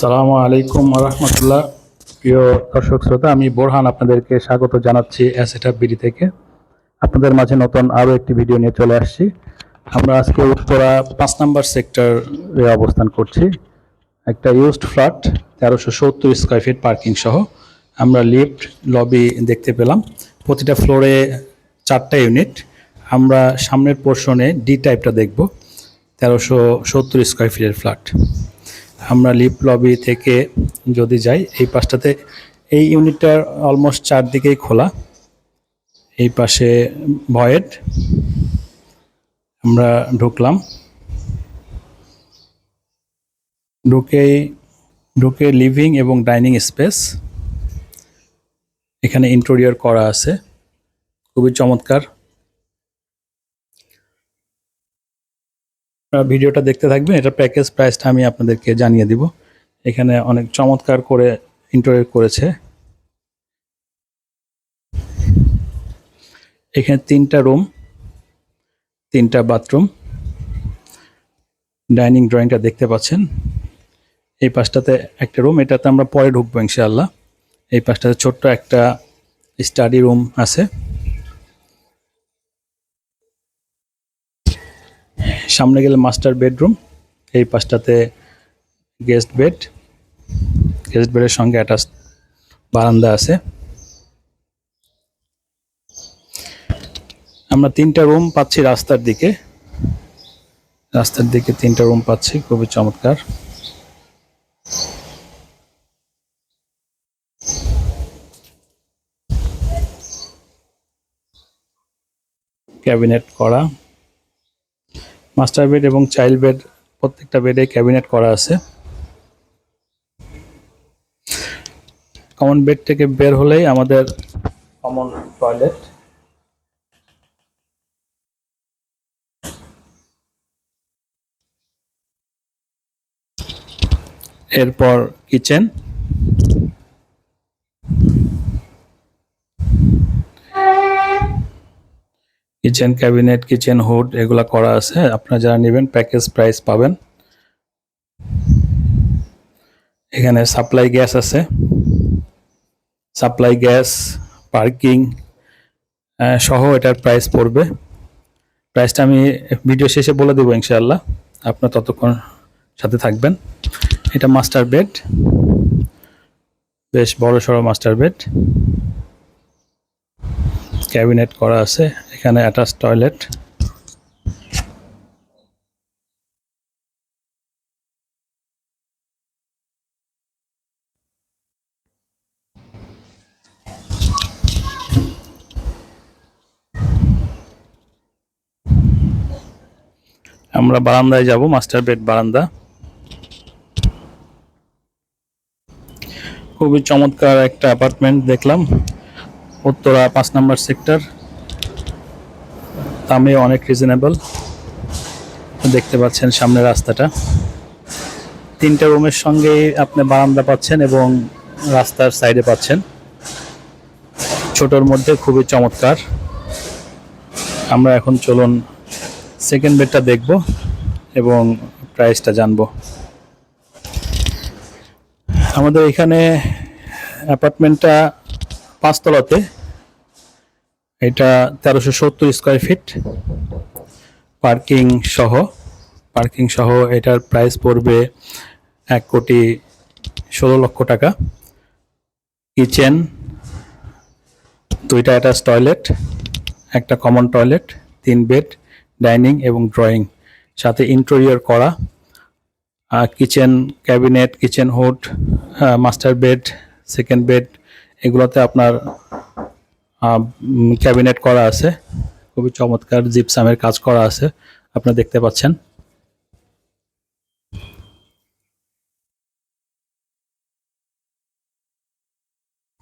সালামু আলাইকুম রহমতুল্লাহ প্রিয় দর্শক শ্রোতা, আমি বোরহান আপনাদেরকে স্বাগত জানাচ্ছি অ্যাসেট বিডি থেকে। আপনাদের মাঝে নতুন আরও একটি ভিডিও নিয়ে চলে আসছি। আমরা আজকে উত্তরা পাঁচ নাম্বার সেক্টরে অবস্থান করছি। একটা ইউজড ফ্ল্যাট তেরোশো সত্তর স্কোয়ার ফিট পার্কিং সহ। আমরা লিফট লবি দেখতে পেলাম। প্রতিটা ফ্লোরে চারটা ইউনিট আমরা সামনের পোর্শনে ডি টাইপটা দেখব। তেরোশো সত্তর স্কোয়ার ফিটের ফ্ল্যাট আমরা লিফট লবি থেকে যদি যাই, এই পাশটাতে এই ইউনিটটার অলমোস্ট চারদিকেই খোলা। এই পাশে ভয়েড আমরা ঢুকলাম। ঢুকেই, ঢুকে লিভিং এবং ডাইনিং স্পেস এখানে ইন্টেরিয়র করা আছে। খুবই চমৎকার। আপনারা ভিডিওটা দেখতে থাকবেন। এটা প্যাকেজ প্রাইসটা আমি আপনাদেরকে জানিয়ে দিব। এখানে অনেক চমৎকার করে ইন্টারিয়র করেছে। এখানে তিনটা রুম তিনটা বাথরুম ডাইনিং ড্রয়িংটা দেখতে পাচ্ছেন। এই পাশটাতে একটা রুম এটাতে আমরা পরে ঢুকবো ইনশাআল্লাহ। এই পাশটাতে ছোট্ট একটা স্টাডি রুম আছে। সামনে গেলে মাস্টার বেডরুম এই পাশটাতে গেস্ট বেড গেস্ট বেডের সঙ্গে অ্যাটাচ বারান্দা আছে। আমরা তিনটা রুম পাচ্ছি রাস্তার দিকে। রাস্তার দিকে তিনটা রুম পাচ্ছি, খুবই চমৎকার। ক্যাবিনেট করা। মাস্টার বেড এবং চাইল্ড বেড, প্রত্যেকটা বেডে ক্যাবিনেট করা আছে। কমন বেড থেকে বের হলেই আমাদের কমন টয়লেট। এরপর kitchen. Kitchen, cabinet, kitchen, hood, এগুলা করা আছে। আপনারা যারা নেবেন, প্যাকেজ প্রাইস পাবেন। এখানে সাপ্লাই গ্যাস আছে। সাপ্লাই গ্যাস, পার্কিং সহ এটার প্রাইস পড়বে। প্রাইসটা আমি ভিডিও শেষে বলে দেবো ইনশাআল্লাহ। আপনার ততক্ষণ সাথে থাকবেন। এটা মাস্টার বেড। বেশ বড় সড়ো মাস্টার বেড। ক্যাবিনেট করা আছে, এখানে অ্যাটাচ টয়লেট আমরা বারান্দায় যাব মাস্টার বেড বারান্দা। খুবই চমৎকার একটা অ্যাপার্টমেন্ট দেখলাম। উত্তরা পাঁচ নম্বর সেক্টর। দামে অনেক রিজনেবল দেখতে পাচ্ছেন সামনে রাস্তাটা। তিনটা রুমের সঙ্গে আপনি বারান্দা পাচ্ছেন এবং রাস্তার সাইডে পাচ্ছেন। ছোটর মধ্যে খুবই চমৎকার। আমরা এখন চলুন সেকেন্ড বেডটা দেখব এবং প্রাইসটা জানব। আমাদের এখানে অ্যাপার্টমেন্টটা পাঁচতলাতে। এটা তেরোশো সত্তর স্কোয়ার ফিট পার্কিং সহ। পার্কিং সহ এটার প্রাইস পড়বে এক কোটি ষোলো লক্ষ টাকা। কিচেন দুইটা অ্যাটাচ টয়লেট একটা কমন টয়লেট তিন বেড ডাইনিং এবং ড্রয়িং সাথে ইন্টেরিয়র করা। Kitchen cabinet kitchen hood master bed second bed এগুলোতে আপনার ক্যাবিনেট করা আছে। খুবই চমৎকার জিপসামের কাজ করা আছে। আপনারা দেখতে পাচ্ছেন।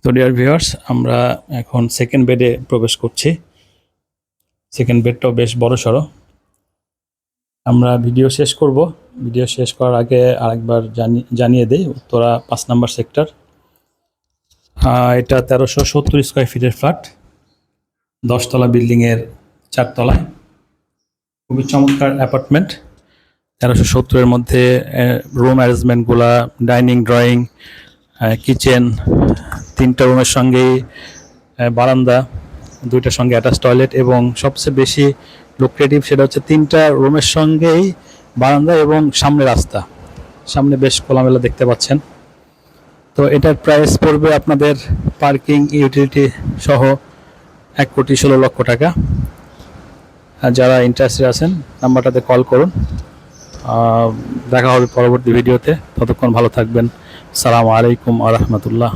তো ডিয়ার ভিউয়ার্স আমরা এখন সেকেন্ড বেডে প্রবেশ করছি। সেকেন্ড বেডটাও বেশ বড় সড়ো আমরা ভিডিও শেষ করব। ভিডিও শেষ করার আগে আরেকবার জানি- জানিয়ে দেই, উত্তরা পাঁচ নাম্বার সেক্টর এটা তেরোশো সত্তর স্কোয়ার ফিটের ফ্ল্যাট দশতলা বিল্ডিংয়ের চারতলায়। খুবই চমৎকার অ্যাপার্টমেন্ট তেরোশো সত্তরের মধ্যে রুম অ্যারেঞ্জমেন্টগুলা ডাইনিং ড্রয়িং কিচেন তিনটা রুমের সঙ্গেই বারান্দা, দুইটার সঙ্গে অ্যাটাচ টয়লেট এবং সবচেয়ে বেশি লোক্রেটিভ সেটা হচ্ছে তিনটা রুমের সঙ্গেই বারান্দা এবং সামনে রাস্তা। সামনে বেশ খোলামেলা দেখতে পাচ্ছেন। তো এটার প্রাইস পড়বে আপনাদের পার্কিং ইউটিলিটি সহ এক কোটি ষোলো লক্ষ টাকা। যারা ইন্টারেস্টেড আছেন, নাম্বারটাতে কল করুন। দেখা হবে পরবর্তী ভিডিওতে ততক্ষণ ভালো থাকবেন। সালাম আলাইকুম আ রহমতুল্লাহ।